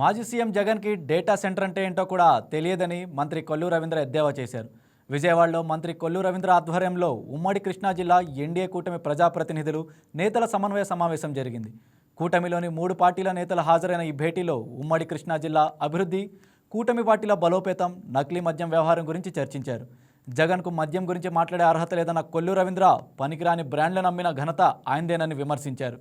మాజీ సీఎం జగన్కి data centre అంటే ఏంటో కూడా తెలియదని మంత్రి కొల్లు రవీంద్ర ఎద్దేవా చేశారు. విజయవాడలో మంత్రి కొల్లు రవీంద్ర ఆధ్వర్యంలో ఉమ్మడి కృష్ణా జిల్లా ఎన్డీఏ కూటమి ప్రజాప్రతినిధులు నేతల సమన్వయ సమావేశం జరిగింది. కూటమిలోని మూడు పార్టీల నేతలు హాజరైన ఈ భేటీలో ఉమ్మడి కృష్ణా జిల్లా అభివృద్ధి కూటమి పార్టీల బలోపేతం నకిలీ మద్యం వ్యవహారం గురించి చర్చించారు. జగన్కు మద్యం గురించి మాట్లాడే అర్హత లేదన్న కొల్లు రవీంద్ర పనికిరాని బ్రాండ్లను అమ్మిన ఘనత ఆయనదేనని విమర్శించారు.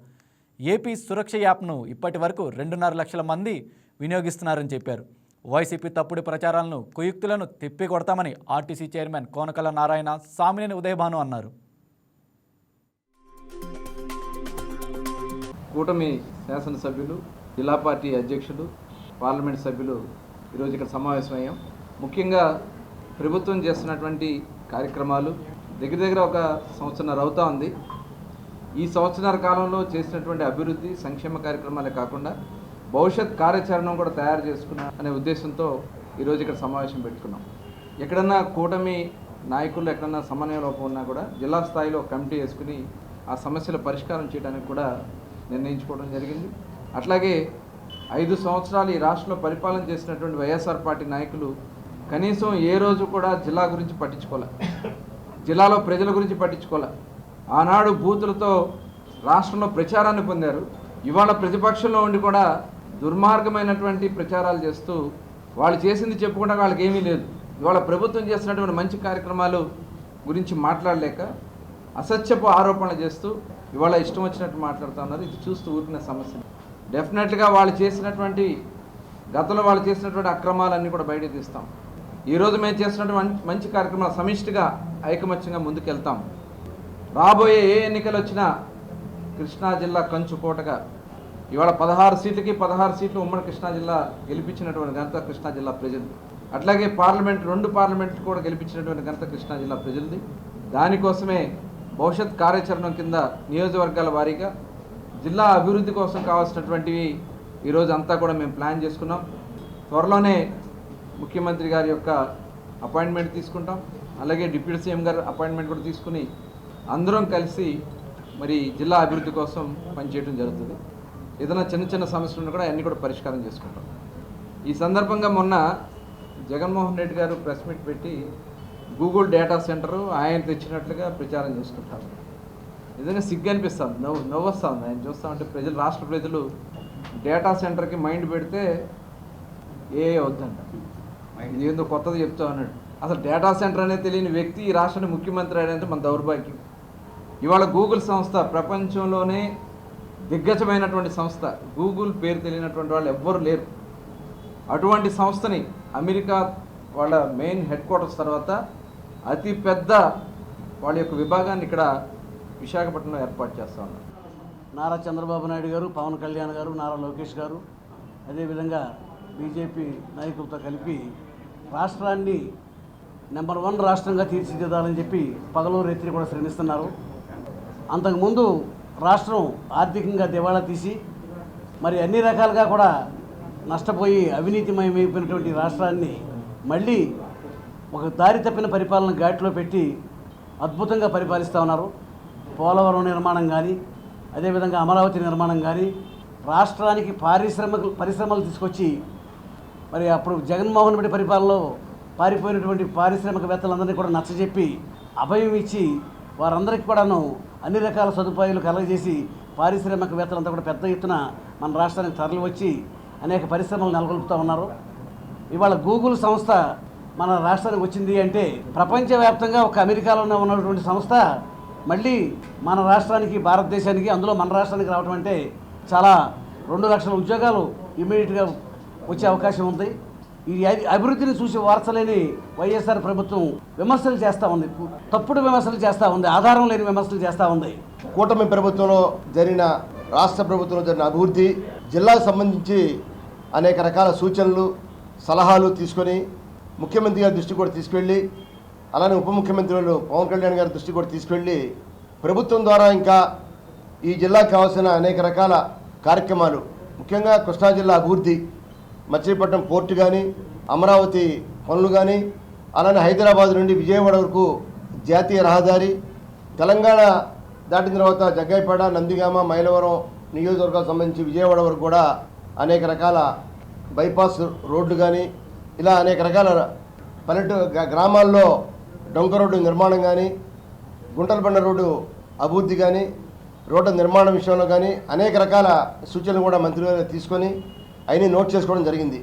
ఏపీ సురక్ష యాప్ను ఇప్పటి వరకు రెండున్నర లక్షల మంది వినియోగిస్తున్నారని చెప్పారు. వైసీపీ తప్పుడు ప్రచారాలను కుయుక్తులను తిప్పికొడతామని ఆర్టీసీ చైర్మన్ కోనకల నారాయణ సామినేని ఉదయభాను అన్నారు. కూటమి శాసనసభ్యులు జిల్లా పార్టీ అధ్యక్షులు పార్లమెంట్ సభ్యులు ఈరోజు ఇక్కడ సమావేశమయ్యాం. ముఖ్యంగా ప్రభుత్వం చేస్తున్నటువంటి కార్యక్రమాలు దగ్గర దగ్గర ఒక సంవత్సరం అవుతా ఉంది. ఈ సంవత్సరాల కాలంలో చేసినటువంటి అభివృద్ధి సంక్షేమ కార్యక్రమాలే కాకుండా భవిష్యత్ కార్యాచరణను కూడా తయారు చేసుకున్నా అనే ఉద్దేశంతో ఈరోజు ఇక్కడ సమావేశం పెట్టుకున్నాం. ఎక్కడన్నా కూటమి నాయకులు ఎక్కడన్నా సమన్వయ లోపం ఉన్నా కూడా జిల్లా స్థాయిలో కమిటీ వేసుకుని ఆ సమస్యల పరిష్కారం చేయడానికి కూడా నిర్ణయించుకోవడం జరిగింది. అట్లాగే ఐదు సంవత్సరాలు ఈ రాష్ట్రంలో పరిపాలన చేసినటువంటి వైఎస్ఆర్ పార్టీ నాయకులు కనీసం ఏ రోజు కూడా జిల్లా గురించి పట్టించుకోలే. జిల్లాలో ప్రజల గురించి పట్టించుకోలే. ఆనాడు బూతులతో రాష్ట్రంలో ప్రచారాన్ని పొందారు. ఇవాళ ప్రతిపక్షంలో ఉండి కూడా దుర్మార్గమైనటువంటి ప్రచారాలు చేస్తూ వాళ్ళు చేసింది చెప్పుకుంటే వాళ్ళకి ఏమీ లేదు. ఇవాళ ప్రభుత్వం చేస్తున్నటువంటి మంచి కార్యక్రమాలు గురించి మాట్లాడలేక అసత్యపు ఆరోపణలు చేస్తూ ఇవాళ ఇష్టం వచ్చినట్టు మాట్లాడుతూ ఉన్నారు. ఇది చూస్తూ ఊరిన సమస్య. డెఫినెట్గా వాళ్ళు చేసినటువంటి గతంలో వాళ్ళు చేసినటువంటి అక్రమాలన్నీ కూడా బయటకు తీస్తాం. ఈరోజు మేము చేసినటువంటి మంచి కార్యక్రమాలు సమిష్టిగా ఐకమత్యంగా ముందుకెళ్తాం. రాబోయే ఏ ఎన్నికలు వచ్చినా కృష్ణా జిల్లా కంచుకోటగా ఇవాళ పదహారు సీట్లకి పదహారు సీట్లు ఉమ్మడి కృష్ణా జిల్లా గెలిపించినటువంటి ఘనత కృష్ణా జిల్లా ప్రజలు అట్లాగే పార్లమెంట్ రెండు పార్లమెంట్లు కూడా గెలిపించినటువంటి ఘనత కృష్ణా జిల్లా ప్రజలది. దానికోసమే భవిష్యత్ కార్యాచరణ కింద నియోజకవర్గాల వారీగా జిల్లా అభివృద్ధి కోసం కావాల్సినటువంటివి ఈరోజు అంతా కూడా మేము ప్లాన్ చేసుకున్నాం. త్వరలోనే ముఖ్యమంత్రి గారి యొక్క అపాయింట్మెంట్ తీసుకుంటాం. అలాగే డిప్యూటీ సీఎం గారు అపాయింట్మెంట్ కూడా తీసుకుని అందరం కలిసి మరి జిల్లా అభివృద్ధి కోసం పనిచేయడం జరుగుతుంది. ఏదైనా చిన్న చిన్న సమస్యలు ఉన్నా కూడా అన్నీ కూడా పరిష్కారం చేసుకుంటాం. ఈ సందర్భంగా మొన్న జగన్మోహన్ రెడ్డి గారు ప్రెస్ మీట్ పెట్టి గూగుల్ డేటా సెంటర్ ఆయన తెచ్చినట్లుగా ప్రచారం చేసుకుంటారు. ఏదైనా సిగ్గు అనిపిస్తుంది నవ్వు నవ్వు వస్తుంది ఆయన చూస్తామంటే ప్రజలు రాష్ట్ర ప్రజలు డేటా సెంటర్కి మైండ్ పెడితే ఏ వద్దంట. మైండ్ ఏందో కొత్తది చెప్తా అన్నాడు. అసలు డేటా సెంటర్ అనేది తెలియని వ్యక్తి ఈ రాష్ట్రానికి ముఖ్యమంత్రి అయ్యాడంటే మన దౌర్భాగ్యం. ఇవాళ గూగుల్ సంస్థ ప్రపంచంలోనే దిగ్గజమైనటువంటి సంస్థ. గూగుల్ పేరు తెలియనటువంటి వాళ్ళు ఎవ్వరు లేరు. అటువంటి సంస్థని అమెరికా వాళ్ళ మెయిన్ హెడ్ క్వార్టర్స్ తర్వాత అతి పెద్ద వాళ్ళ యొక్క విభాగాన్ని ఇక్కడ విశాఖపట్నంలో ఏర్పాటు చేస్తా ఉన్నారు. నారా చంద్రబాబు నాయుడు గారు పవన్ కళ్యాణ్ గారు నారా లోకేష్ గారు అదేవిధంగా బీజేపీ నాయకులతో కలిపి రాష్ట్రాన్ని నెంబర్ వన్ రాష్ట్రంగా తీర్చిదిద్దాలని చెప్పి పగలు రైతులు కూడా శ్రమిస్తున్నారు. అంతకుముందు రాష్ట్రం ఆర్థికంగా దివాళా తీసి మరి అన్ని రకాలుగా కూడా నష్టపోయి అవినీతిమయమైపోయినటువంటి రాష్ట్రాన్ని మళ్ళీ ఒక దారి తప్పిన పరిపాలన ఘాట్లో పెట్టి అద్భుతంగా పరిపాలిస్తూ ఉన్నారు. పోలవరం నిర్మాణం కానీ అదేవిధంగా అమరావతి నిర్మాణం కానీ రాష్ట్రానికి పారిశ్రామిక పరిశ్రమలు తీసుకొచ్చి మరి అప్పుడు జగన్మోహన్ రెడ్డి పరిపాలనలో పారిపోయినటువంటి పారిశ్రామికవేత్తలందరినీ కూడా నచ్చజెప్పి అభయం ఇచ్చి వారందరికీ కూడాను అన్ని రకాల సదుపాయాలు కలగజేసి పారిశ్రామికవేత్తలంతా కూడా పెద్ద ఎత్తున మన రాష్ట్రానికి తరలి వచ్చి అనేక పరిశ్రమలు నెలకొల్పుతూ ఉన్నారు. ఇవాళ గూగుల్ సంస్థ మన రాష్ట్రానికి వచ్చింది అంటే ప్రపంచవ్యాప్తంగా ఒక అమెరికాలోనే ఉన్నటువంటి సంస్థ మళ్ళీ మన రాష్ట్రానికి భారతదేశానికి అందులో మన రాష్ట్రానికి రావడం అంటే చాలా రెండు లక్షల ఉద్యోగాలు ఇమీడియట్గా వచ్చే అవకాశం ఉంది. ఈ అభివృద్ధిని చూసి వార్చలేని వైఎస్ఆర్ ప్రభుత్వం విమర్శలు చేస్తూ ఉంది. తప్పుడు విమర్శలు చేస్తూ ఉంది. ఆధారం లేని విమర్శలు చేస్తూ ఉంది. కూటమి ప్రభుత్వంలో జరిగిన రాష్ట్ర ప్రభుత్వంలో జరిగిన అభివృద్ధి జిల్లాకు సంబంధించి అనేక రకాల సూచనలు సలహాలు తీసుకొని ముఖ్యమంత్రి గారి దృష్టి కూడా తీసుకెళ్ళి అలానే ఉప ముఖ్యమంత్రులు పవన్ కళ్యాణ్ గారి దృష్టి కూడా తీసుకెళ్ళి ప్రభుత్వం ద్వారా ఇంకా ఈ జిల్లాకు కావాల్సిన అనేక రకాల కార్యక్రమాలు ముఖ్యంగా కృష్ణా జిల్లా అభివృద్ధి మచిలీపట్నం పోర్టు కానీ అమరావతి పనులు కానీ అలానే హైదరాబాద్ నుండి విజయవాడ వరకు జాతీయ రహదారి తెలంగాణ దాటిన తర్వాత జగ్గైపేట నందిగామ మైలవరం నియోజకవర్గాలకు సంబంధించి విజయవాడ వరకు కూడా అనేక రకాల బైపాస్ రోడ్డు కానీ ఇలా అనేక రకాల పల్లెటూరు గ్రా- గ్రామాల్లో డొంక రోడ్డు నిర్మాణం కానీ గుంటలబండ రోడ్డు అభివృద్ధి కానీ రోడ్డు నిర్మాణం విషయంలో కానీ అనేక రకాల సూచనలు కూడా మంత్రి గారు తీసుకొని అయినా నోట్ చేసుకోవడం జరిగింది.